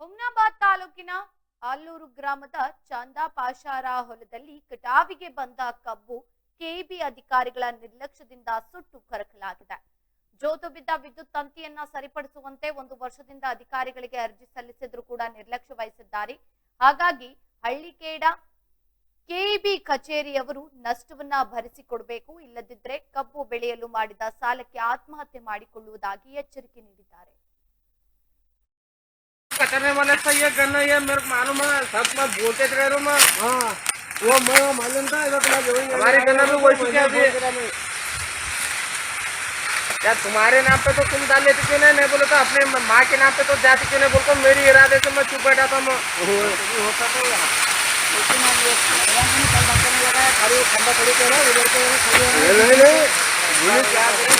ಹುಮ್ನಾಬಾದ್ ತಾಲೂಕಿನ ಆಲೂರು ಗ್ರಾಮದ ಚಾಂದಾ ಪಾಷಾರ ಹೊಲದಲ್ಲಿ ಕಟಾವಿಗೆ ಬಂದ ಕಬ್ಬು ಕೆಇಬಿ ಅಧಿಕಾರಿಗಳ ನಿರ್ಲಕ್ಷ್ಯದಿಂದ ಸುಟ್ಟು ಕರಕಲಾಗಿದೆ. ಜೋತು ಬಿದ್ದ ವಿದ್ಯುತ್ ತಂತಿಯನ್ನ ಸರಿಪಡಿಸುವಂತೆ ಒಂದು ವರ್ಷದಿಂದ ಅಧಿಕಾರಿಗಳಿಗೆ ಅರ್ಜಿ ಸಲ್ಲಿಸಿದ್ರು ಕೂಡ ನಿರ್ಲಕ್ಷ್ಯ ವಹಿಸಿದ್ದಾರೆ. ಹಾಗಾಗಿ ಹಳ್ಳಿಕೇಡ ಕೆಇಬಿ ಕಚೇರಿಯವರು ನಷ್ಟವನ್ನ ಭರಿಸಿಕೊಡಬೇಕು ಇಲ್ಲದಿದ್ದರೆ ಕಬ್ಬು ಬೆಳೆಯಲು ಮಾಡಿದ ಸಾಲಕ್ಕೆ ಆತ್ಮಹತ್ಯೆ ಮಾಡಿಕೊಳ್ಳುವುದಾಗಿ ಎಚ್ಚರಿಕೆ ನೀಡಿದ್ದಾರೆ. कटने वाले था ये गन्ना ये मेरे को मालूम है सब मैं बोलते थे रहे मैं। हाँ वो मैं मालूम था इधर तुम्हारा जो ही। हमारे गन्ना में वही चीज़ है। यार तुम्हारे नाम पे तो तुम डाल लेते क्यों नहीं? बोले तो अपने माँ के नाम पे तो जाती क्यों नहीं? बोलते मेरी इरादे से मैं चुप बैठा था मैं। होता तो खंबा खड़ी करो है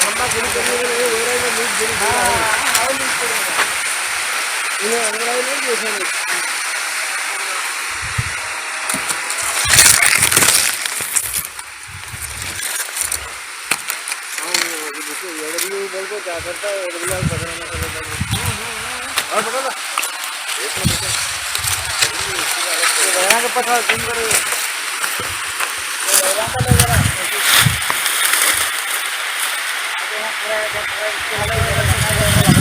खंबा खड़ी करने के लिए हो रहा है बोलते क्या करता है और बिलाल पकड़ना और पकड़ ला बयान का पता दिन भर बयान का ले जरा पूरा पूरा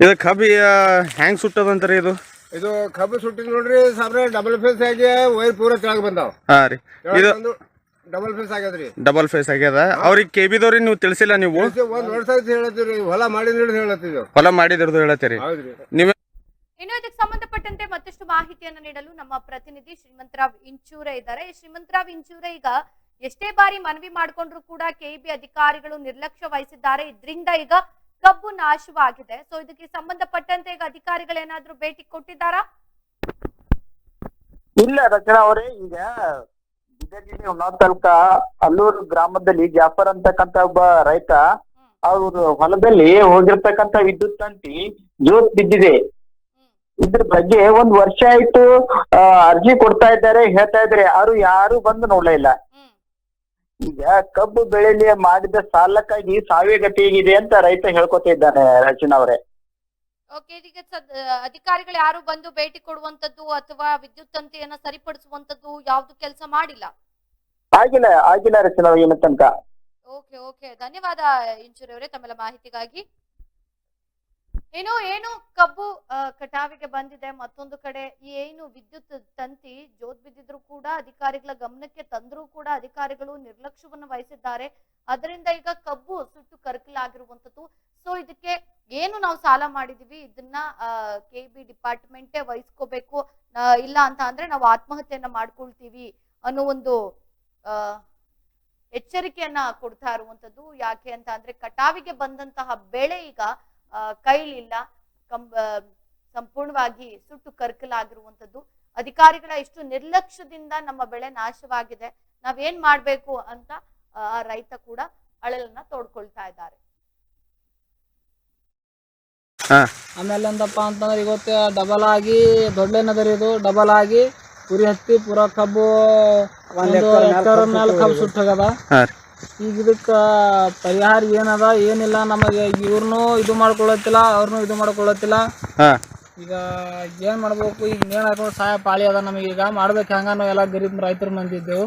ಇದು ಕಬ್ಬಿ ಹೆಂಗ್ ಸುಟ್ಟದಂತ್ರಿ ಇದು? ಇದು ಕಬ್ಬು ಸುಟ್ಟಿದ್ ನೋಡ್ರಿ ಸಾಬ್ರೆ ಡಬಲ್ ಫೇಸ್ ಆಗಿ ವೈರ್ ಪೂರ ಕೆಳಗೆ ಬಂದಾವ. ಹಾ ರೀ. ಇದು ಡಬಲ್ ಫೇಸ್ ಆಗ್ಯದ್ರಿ. ಡಬಲ್ ಫೇಸ್ ಆಗ್ಯದ. ಅವ್ರಿಗೆ ಕೆ ಬಿದವ್ರಿ ನೀವು ತಿಳಿಸಿಲ್ಲ ನೀವು? ಒಂದ್ ವರ್ಷ ಹೇಳತ್ತೀರಿ. ಹೊಲ ಮಾಡಿದ್ರು ಹೇಳತ್ತೀವಿ ಹೊಲ ಮಾಡಿದಿರ್ದು ಹೇಳತ್ತೀರಿ. ನೀವೇ ಇನ್ನು ಇದಕ್ಕೆ ಸಂಬಂಧಪಟ್ಟಂತೆ ಮತ್ತಷ್ಟು ಮಾಹಿತಿಯನ್ನು ನೀಡಲು ನಮ್ಮ ಪ್ರತಿನಿಧಿ ಶ್ರೀಮಂತರಾವ್ ಇಂಚೂರ ಇದ್ದಾರೆ. ಶ್ರೀಮಂತರಾವ್ ಇಂಚೂರ ಈಗ ಎಷ್ಟೇ ಬಾರಿ ಮನವಿ ಮಾಡಿಕೊಂಡ್ರು ಕೂಡ ಕೆಇಬಿ ಅಧಿಕಾರಿಗಳು ನಿರ್ಲಕ್ಷ್ಯ ವಹಿಸಿದ್ದಾರೆ. ಇದರಿಂದ ಈಗ ಕಬ್ಬು ನಾಶವಾಗಿದೆ. ಸೊ ಇದಕ್ಕೆ ಸಂಬಂಧಪಟ್ಟಂತೆ ಈಗ ಅಧಿಕಾರಿಗಳೇನಾದ್ರೂ ಭೇಟಿ ಕೊಟ್ಟಿದ್ದಾರಾ? ಇಲ್ಲ ರಚನಾ ಅವರೇ ಈಗ ಜಿಲ್ಲೆ ಹುನ್ನಾವ್ ತಾಲೂಕ ಅಲ್ಲೂರು ಗ್ರಾಮದಲ್ಲಿ ಜಾಫರ್ ಅಂತಕ್ಕಂತ ಒಬ್ಬ ರೈತ, ಅವ್ರ ಹೊಲದಲ್ಲಿ ಹೋಗಿರ್ತಕ್ಕಂತ ವಿದ್ಯುತ್ ತಂತಿ ಜೋತ್ ಬಿದ್ದಿದೆ. ಇದ್ರ ಬಗ್ಗೆ ಒಂದ್ ವರ್ಷ ಆಯ್ತು ಅರ್ಜಿ ಕೊಡ್ತಾ ಇದ್ದಾರೆ, ಹೇಳ್ತಾ ಇದ್ದಾರೆ. ಯಾರು ಯಾರು ಬಂದು ನೋಡ್ಲೇ ಇಲ್ಲ. ಈಗ ಕಬ್ಬು ಬೆಳೆಲಿ ಮಾಡಿದ ಸಾಲಕ್ಕಾಗಿ ಸಾವೇ ಹೇಗಿದೆ ಅಂತ ರೈತ ಹೇಳ್ಕೊತಾ ಇದ್ದಾನೆ ರಚನಾ ಅವರೇ. ಓಕೆ ಈಗ ಅಧಿಕಾರಿಗಳು ಯಾರು ಬಂದು ಭೇಟಿ ಕೊಡುವಂತದ್ದು ಅಥವಾ ವಿದ್ಯುತ್ ತಂತಿಯನ್ನ ಸರಿಪಡಿಸುವಂತದ್ದು ಯಾವ್ದು ಕೆಲಸ ಮಾಡಿಲ್ಲ? ಆಗಿಲ್ಲ ಆಗಿಲ್ಲ ರಚನಾ ಏನು ತನಕ. ಓಕೆ ಓಕೆ ಧನ್ಯವಾದ ಇಂಚೂರಿ ಅವರೇ ತಮ್ಮೆಲ್ಲ ಮಾಹಿತಿಗಾಗಿ. ಏನು ಏನು ಕಬ್ಬು ಕಟಾವಿಗೆ ಬಂದಿದೆ. ಮತ್ತೊಂದು ಕಡೆ ಈ ಏನು ವಿದ್ಯುತ್ ತಂತಿ ಜೋತ್ ಬಿದ್ದಿದ್ರು ಕೂಡ ಅಧಿಕಾರಿಗಳ ಗಮನಕ್ಕೆ ತಂದ್ರೂ ಕೂಡ ಅಧಿಕಾರಿಗಳು ನಿರ್ಲಕ್ಷ್ಯವನ್ನು ವಹಿಸಿದ್ದಾರೆ. ಅದರಿಂದ ಈಗ ಕಬ್ಬು ಸುಟ್ಟು ಕರಕಲಾಗಿರುವಂತದ್ದು ಸೊ ಇದಕ್ಕೆ ಏನು ನಾವು ಸಾಲ ಮಾಡಿದೀವಿ, ಇದನ್ನ ಕೆ ಬಿ ಡಿಪಾರ್ಟ್ಮೆಂಟೇ ವಹಿಸ್ಕೋಬೇಕು ಇಲ್ಲ ಅಂತ ಅಂದ್ರೆ ನಾವು ಆತ್ಮಹತ್ಯೆಯನ್ನ ಮಾಡ್ಕೊಳ್ತೀವಿ ಅನ್ನೋ ಒಂದು ಎಚ್ಚರಿಕೆಯನ್ನ ಕೊಡ್ತಾ ಇರುವಂತದ್ದು ಯಾಕೆ ಅಂತ ಅಂದ್ರೆ ಕಟಾವಿಗೆ ಬಂದಂತಹ ಬೆಳೆ ಈಗ ಕೈಲಿಲ್ಲ ಕಂಬ ಸಂಪೂರ್ಣವಾಗಿ ಸುಟ್ಟು ಕರ್ಕಲಾಗಿರುವಂತದ್ದು. ಅಧಿಕಾರಿಗಳ ಇಷ್ಟು ನಿರ್ಲಕ್ಷ್ಯದಿಂದ ನಮ್ಮ ಬೆಳೆ ನಾಶವಾಗಿದೆ, ನಾವೇನ್ ಮಾಡ್ಬೇಕು ಅಂತ ಆ ರೈತ ಕೂಡ ಅಳಲನ್ನ ತೋಡ್ಕೊಳ್ತಾ ಇದ್ದಾರೆ. ಆಮೇಲೆ ಎಂದಪ್ಪ ಅಂತಂದ್ರೆ ಇವತ್ತು ಡಬಲ್ ಆಗಿ ದೊಡ್ಡೇನದರಿ ಇದು ಡಬಲ್ ಆಗಿ ಉರಿ ಹತ್ತಿ ಪುರ ಕಬ್ಬು ಒಂದು ಎಕರೆ ಮೇಲೆ ಕಬ್ಬು ಸುಟ್ಟೋಗದ. ಹಾ ಈಗ ಇದಕ್ಕ ಪರಿಹಾರ ಏನದ ಏನಿಲ್ಲ ನಮಗೆ ಇವ್ರನ್ನೂ ಇದು ಮಾಡ್ಕೊಳತ್ತಿಲ್ಲ ಅವ್ರನ್ನೂ ಇದು ಮಾಡ್ಕೊಳತ್ತಿಲ್ಲ. ಹಾ. ಈಗ ಏನ್ ಮಾಡ್ಬೇಕು ಈಗ ಏನ್ ಹಾಕೊಂಡು ಸಹಾಯ ಪಾಳಿ ಅದ ನಮಗೆ ಈಗ ಮಾಡ್ಬೇಕು ಹಂಗ ನಾವು ಎಲ್ಲ ಗರೀಬ್ ರೈತರು ಮಂದಿದ್ದೆವು.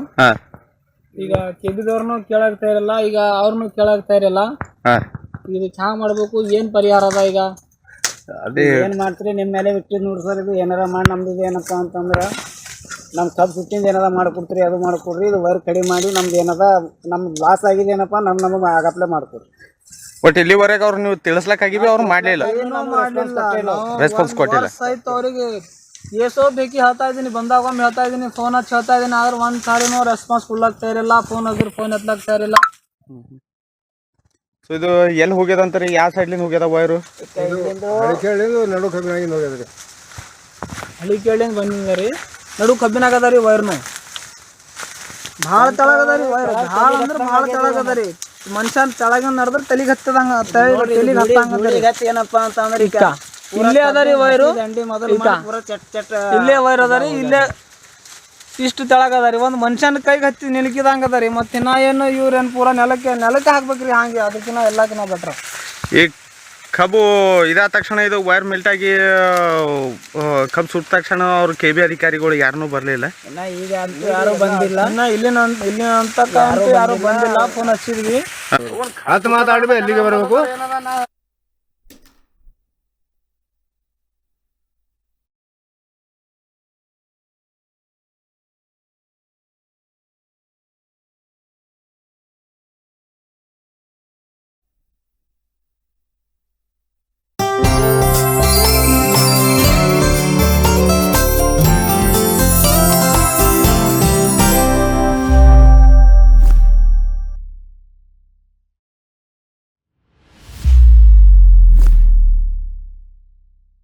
ಈಗ ಕೆಬಿದವ್ರನ್ನೂ ಕೇಳಾಗ್ತಾ ಇರಲ್ಲ ಈಗ ಅವ್ರನ್ನು ಕೇಳಾಗ್ತಾ ಇರಲ್ಲ ಇದು ಹ್ಯಾಂಗ ಮಾಡ್ಬೇಕು ಏನ್ ಪರಿಹಾರ ಅದ ಈಗ? ಅದೇ ಏನ್ ಮಾಡ್ತೀರಿ? ನಿಮ್ಮ ಮೇಲೆ ಬಿಟ್ಟಿದ್ ನೋಡ್ರಿ ಸರ್ ಇದು. ಏನಾರ ಮಾಡಿ ನಮ್ದು ಏನಪ್ಪಾ ಅಂತಂದ್ರೆ ನಮ್ಮ ಕಬ್ಬು ಸುಟ್ಟಿಂದ ಏನಾರ ಮಾಡ್ಕೊಡ್ತೀರಿ ಅದು ಮಾಡ್ಕೊಡ್ರಿ. ಇದು ವರ್ಕ್ ಕಡಿಮೆ ಮಾಡಿ ನಮ್ದು ಏನದ ನಮ್ ಲಾಸ್ ಆಗಿದೆ ಏನಪ್ಪ ನಮ್ ನಮಗೆ ಆಗಪ್ಲೆ ಮಾಡ್ಕೊಡ್ರಿ. ಬಟ್ ಇಲ್ಲಿವರೆಗೆ ಅವ್ರು ನೀವು ತಿಳಿಸ್ಲಕ್ಕಾಗಿವಿ ಅವ್ರು ಮಾಡ್ಲಿಲ್ಲ. ರೆಸ್ಪಾನ್ಸ್ ಕೊಟ್ಟಿಲ್ಲ. ಆಯ್ತು ಅವ್ರಿಗೆ. ಎಷ್ಟೋ ಬೇಕಿ ಹೇಳ್ತಾ ಇದ್ದೀನಿ ಬಂದಾಗೊಮ್ಮೆ ಹೇಳ್ತಾ ಇದ್ದೀನಿ ಫೋನ್ ಹಚ್ಚಿ ಹೇಳ್ತಾ ಇದ್ದೀನಿ ಆದ್ರೆ ಒಂದ್ ಸಾರಿನೂ ರೆಸ್ಪಾನ್ಸ್ ಕೊಡ್ಲಾಗ್ತಾ ಇರಲಿಲ್ಲ ಫೋನ್ ಹಚ್ಚಿದ್ರೆ ಫೋನ್ ಎತ್ತಲಾಗ್ತಾ ಇರಲಿಲ್ಲ ಸೊ ಇದು ಎಲ್ಲಿ ಹೋಗ್ಯದಂತ್ರಿ? ಯಾವ ಸೈಡ್ಲಿಂದ ಹೋಗ್ಯದ ವೈರು ಅಲ್ಲಿ ಕೇಳಿ ನಡು ಕಬ್ಬಿನಾಗಿಂದ ಆಗಿ ಹೋಗ್ಯದ್ರಿ. ಹಳಿ ಕೇಳಿಂದ ಬಂದಿದ್ದಾರೆ ರೀ. ನಡು ಕಬ್ಬಿನಾಗ ಅದ ರೀ ವೈರ್ನು ಭಾಳ ತೆಳಗ ಅದ ರೀ ವೈರ್ ಭಾಳ ಅಂದ್ರೆ ಭಾಳ ತೆಳಗ ಅದ ರೀ. ಮನುಷ್ಯನ್ ತಳಗ ನಡೆದ್ರೆ ತಲೆಗೆ ಹತ್ತದಂಗ ತಲೆಗೆ ಹತ್ತಂಗ ಏನಪ್ಪಾ ಅಂತಂದ್ರೆ ಇಲ್ಲೇ ಅದ ರೀ ವೈರು ದಂಡಿ ಮೊದಲು ಈಕ. ಚಟ್ ಚಟ್ ಇಲ್ಲೇ ವೈರ್ ಅದಾರಿ ರೀ. ಇಲ್ಲೇ ಇಷ್ಟು ತೆಳಗದ ಅದ ರೀ. ಒಂದು ಮನುಷ್ಯನ ಕೈಗೆ ಹತ್ತಿ ನಿಲ್ಕಿದಂಗ ಅದ ರೀ. ಮತ್ತೆ ಏನು ಇವ್ರೇನು ಪೂರ ನೆಲಕ್ಕೆ ನೆಲಕ್ಕೆ ಹಾಕ್ಬೇಕ್ರಿ ಹಂಗೆ. ಅದಕ್ಕಿನ್ನ ಎಲ್ಲಕ್ಕಿನ್ನ ಬೆಟ್ರ ಈ ಕಬ್ಬು ಇದಾದ ತಕ್ಷಣ ಇದು ವೈರ್ ಮಿಲ್ಟಾಗಿ ಕಬ್ಬು ಸುಟ್ಟ ತಕ್ಷಣ ಅವ್ರ ಕೆ ಬಿ ಅಧಿಕಾರಿಗಳು ಯಾರನ್ನೂ ಬರಲಿಲ್ಲ. ಈಗ ಅಂತೂ ಯಾರು ಬಂದಿಲ್ಲ. ಇನ್ನ ಇಲ್ಲಿನ ಇಲ್ಲಿನ ಅಂತ ಯಾರು ಬಂದಿಲ್ಲ. ಫೋನ್ ಹಚ್ಚಿದ್ವಿ. ಮಾತಾಡ್ಬೇಕು ಮಾತಾಡ್ಬೇ ಎಲ್ಲಿಗೆ ಬರಬೇಕು?